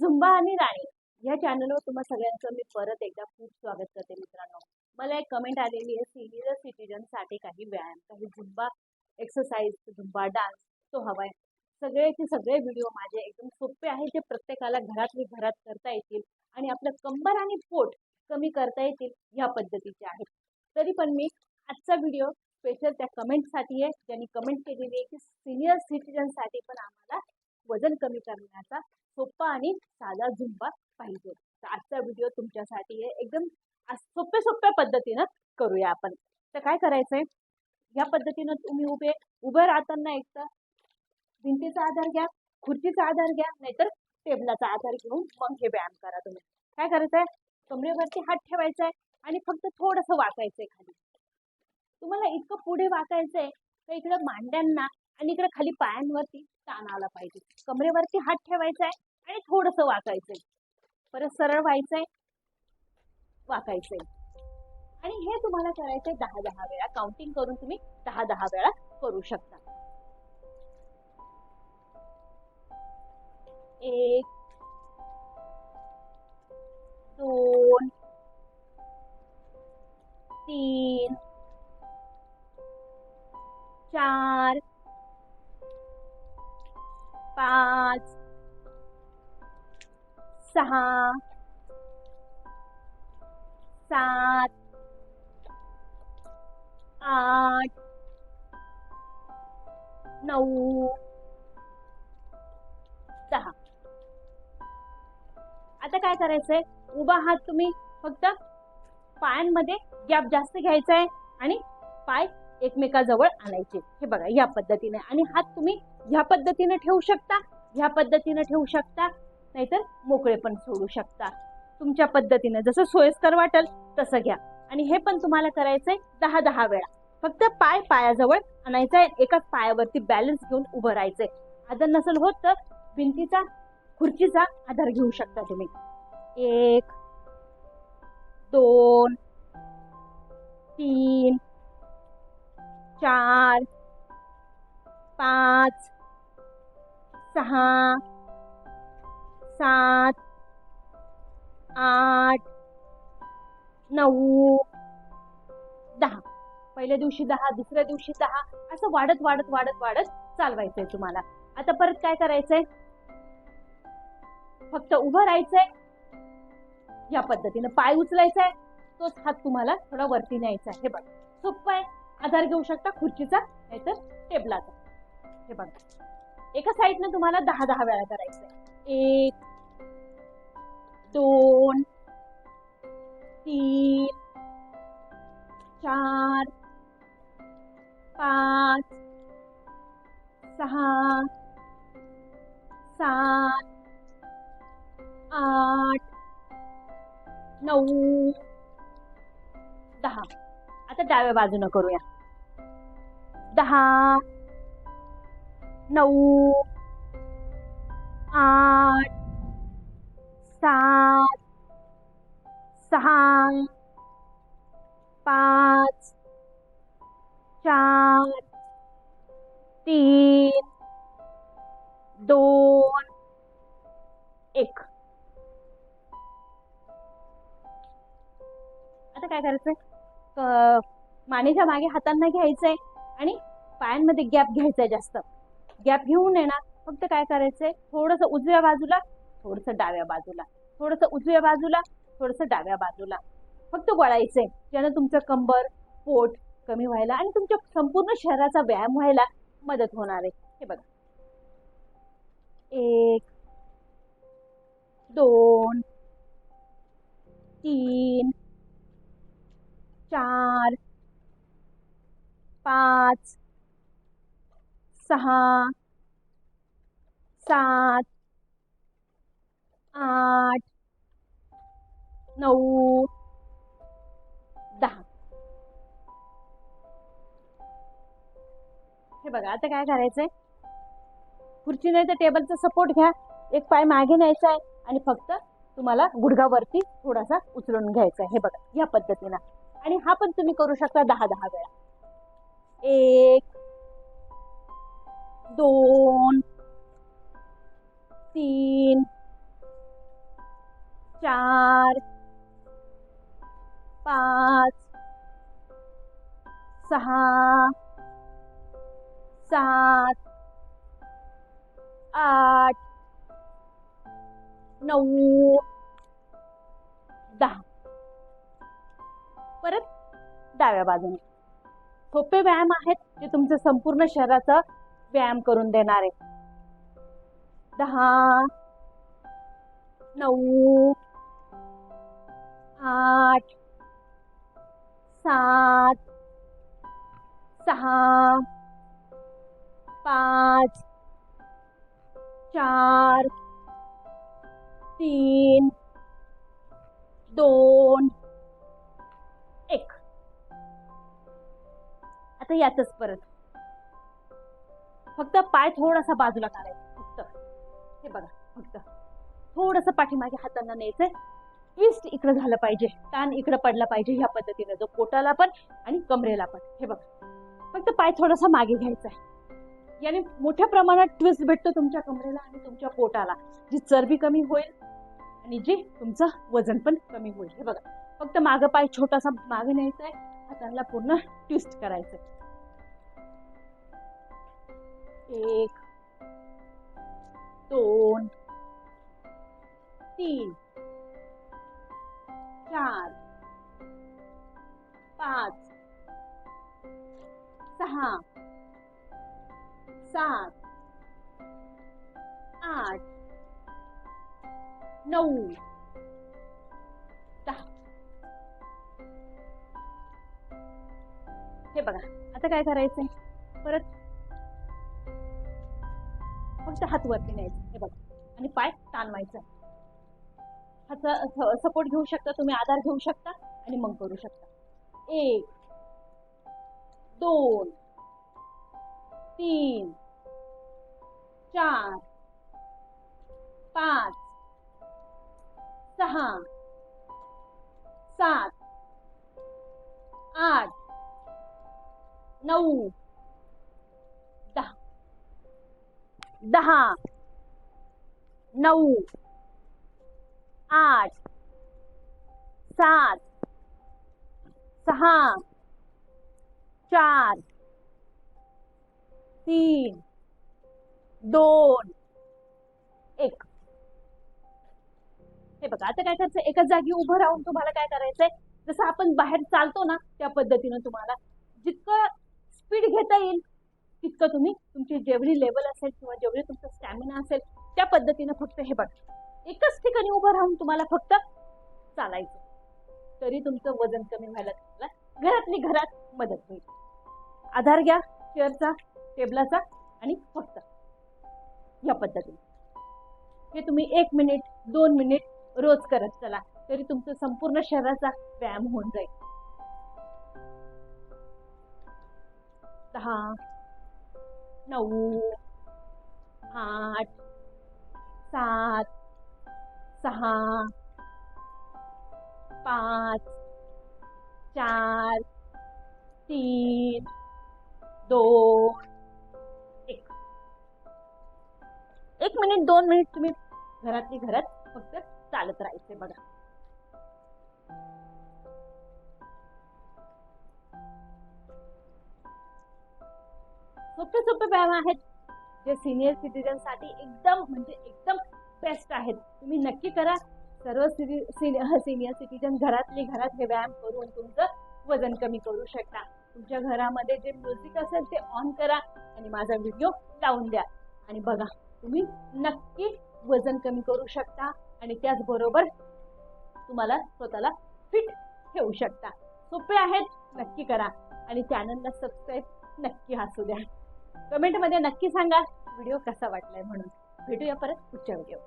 Zumba आणि राणी या चॅनलवर तुम्हा सगळ्यांचं मी परत एकदा खूप स्वागत करते मित्रांनो. मला एक कमेंट आलेली आहे सिनियर सिटीजनसाठी काही व्यायाम काही झुंबा एक्सरसाइज झुंबा डान्स तो हवाय. सगळेचे सगळे व्हिडिओ माझे एकदम सोपे आहेत जे प्रत्येकाला घरातली घरात करता येतील आणि आपलं कंबर आणि पोट कमी करता येतील ह्या पद्धतीचे आहेत. तरी पण मी आजचा व्हिडिओ स्पेशल त्या कमेंटसाठी आहे ज्यांनी कमेंट केलेली आहे की सिनियर सिटीजनसाठी पण आम्हाला वजन कमी करण्याचा सोपा आणि साधा झुंबा पाहिजे. तर आजचा व्हिडिओ तुमच्यासाठी आहे एकदम सोप्या सोप्या पद्धतीनं करूया आपण. तर काय करायचंय? या पद्धतीनं तुम्ही उभे उभे राहताना एक तर भिंतीचा आधार घ्या खुर्चीचा आधार घ्या नाहीतर टेबलाचा आधार घेऊन मग हे व्यायाम करा तुम्ही. काय करायचंय? कमरेवरती हात ठेवायचा आहे आणि फक्त थोडंसं वाकायचंय खाली. तुम्हाला इतकं पुढे वाकायचंय तर इकडे मांड्यांना आणि इकडे खाली पायांवरती ताण आला पाहिजे. कमरेवरती हात ठेवायचा आहे आणि थोडस वाकायचंय परत सरळ व्हायचंय वाकायचंय. आणि हे तुम्हाला करायचंय दहा दहा वेळा. काउंटिंग करून तुम्ही दहा दहा वेळा करू शकता. सहा सात आठ नऊ सहा. आता काय करायचंय? उभा हात तुम्ही फक्त. पायांमध्ये गॅप जास्त घ्यायचा आहे आणि पाय एकमेकाजवळ आणायचे. हे बघा या पद्धतीने. आणि हात तुम्ही ह्या पद्धतीने ठेवू शकता ह्या पद्धतीने ठेवू शकता. नाहीतर मोकळे पण सोडू शकता. तुमच्या पद्धतीने जसं सोयीस्कर वाटेल तसं घ्या. आणि हे पण तुम्हाला करायचंय दहा दहा वेळा. फक्त पाय पायाजवळ आणायचा एकाच पायावरती बॅलन्स घेऊन उभं राहायचंय. आदर नसेल होत तर भिंतीचा खुर्चीचा आधार घेऊ शकता तुम्ही. एक दोन तीन चार पाच सहा सात आठ नऊ दहा. पहिल्या दिवशी दहा दुसऱ्या दिवशी दहा. असं वाढत वाढत वाढत वाढत चालवायचंय तुम्हाला. आता परत काय करायचंय? फक्त उभं राहायचंय. या पद्धतीनं पाय उचलायचा आहे तोच हात तुम्हाला थोडा वरती न्यायचा आहे. हे बघा. सोपं आहे. आधार घेऊ शकता. खुर्चीचा नाहीतर टेबलाचा. हे बघा. एका साईडनं तुम्हाला दहा दहा वेळा करायचंय. एक दोन तीन चार पाच सहा सात आठ नऊ दहा. आता डाव्या बाजूनं करूया. दहा नऊ आठ सात सहा पाच चार तीन दोन एक. आता काय करायचंय? मानेच्या मागे हातांना घ्यायचंय आणि पायांमध्ये गॅप घ्यायचाय जास्त. गॅप घेऊन येणार. फक्त काय करायचंय? थोडस उजव्या बाजूला थोडस डाव्या बाजूला. थोडस उजव्या बाजूला थोडस डाव्या बाजूला. फक्त वळायचंय. ज्यानं तुमचं कंबर पोट कमी व्हायला आणि तुमच्या संपूर्ण शरीराचा व्यायाम व्हायला मदत होणार आहे. हे बघा. एक दोन तीन चार पाच सहा सात आठ नऊ दहा. हे बघा आता काय करायचंय? खुर्ची नाही तर टेबलचा सपोर्ट घ्या. एक पाय मागे न्यायचा आहे आणि फक्त तुम्हाला गुडघावरती थोडासा उचलून घ्यायचा आहे. हे बघा या पद्धतीनं. आणि हा पण तुम्ही करू शकता दहा दहा वेळा. एक दोन तीन चार पाच सहा सात आठ नऊ दहा. परत डाव्या बाजूने. सोपे व्यायाम आहेत जे तुमचं संपूर्ण शरीराचा व्यायाम करून देणार आहे दहा नऊ आठ सात सहा पाच चार तीन दोन एक. आता यातच परत. फक्त पाय थोडासा बाजूला काढायचा. फक्त. हे बघा फक्त. थोडस पाठीमागे हातांना न्यायचंय. ट्विस्ट इकडं झालं पाहिजे ताण इकडं पडला पाहिजे ह्या पद्धतीने जो पोटाला पण आणि कमरेला पण. हे बघा. फक्त पाय थोडासा मागे घ्यायचा आहे. याने मोठ्या प्रमाणात ट्विस्ट भेटतो तुमच्या कमरेला आणि तुमच्या पोटाला. जी चरबी कमी होईल आणि जे तुमचं वजन पण कमी होईल. हे बघा. फक्त मागं पाय छोटासा मागे न्यायचा आहे. हाताला पूर्ण ट्विस्ट करायचं एक दोन तीन. चार पाच सहा सात आठ नऊ दहा. हे बघा आता काय करायचंय? परत फक्त हात वरती न्यायचं. हे बघा. आणि पाय ताणवायचा. सपोर्ट घेऊ शकता. तुम्ही आधार घेऊ शकता आणि मग करू शकता. एक दोन तीन चार पाच सहा सात आठ नऊ दहा. दहा. नऊ. आठ सात सहा चार तीन दोन एक. हे बघा आता काय करायचं एकाच जागी उभं राहून तुम्हाला काय करायचंय? जसं आपण बाहेर चालतो ना त्या पद्धतीनं तुम्हाला जितकं स्पीड घेता येईल तितकं तुम्ही तुमची जेवढी लेवल असेल किंवा जेवढी तुमचा स्टॅमिना असेल त्या पद्धतीनं फक्त हे बघा. एकच ठिकाणी उभं राहून तुम्हाला फक्त चालायचं. तरी तुमचं वजन कमी व्हायला तुम्हाला घरातली घरात मदत होईल. आधार घ्या चेअरचा टेबलाचा आणि फक्त. या पद्धतीने. हे तुम्ही एक मिनिट दोन मिनिट रोज करत चला तरी तुमचं संपूर्ण शरीराचा व्यायाम होऊन जाईल. दहा नऊ आठ सात सहा, पाच, चार, तीन दोन एक। एक मिनिट, दोन मिनिट तुम्ही घरातली घरात फक्त चालत राहायचे बघा. सोपे सोपे व्यायाम आहेत. जे सिनियर सिटीजन साठी एकदम, म्हणजे एकदम बेस्ट आहेत. तुम्ही नक्की करा. सर्व सिनियर सिटीजन घरातले घरात हे व्यायाम करून तुमचं वजन कमी करू शकता. तुमच्या घरामध्ये जे म्युझिक असेल ते ऑन करा आणि माझा व्हिडिओ लावून द्या. आणि बघा तुम्ही नक्की वजन कमी करू शकता आणि त्याचबरोबर तुम्हाला स्वतःला फिट ठेवू शकता. सोपे आहेत नक्की करा. आणि चॅनलला सबस्क्राईब नक्की हसू द्या. कमेंटमध्ये नक्की सांगा व्हिडिओ कसा वाटलाय म्हणून. भेटूया परत पुढच्या व्हिडिओ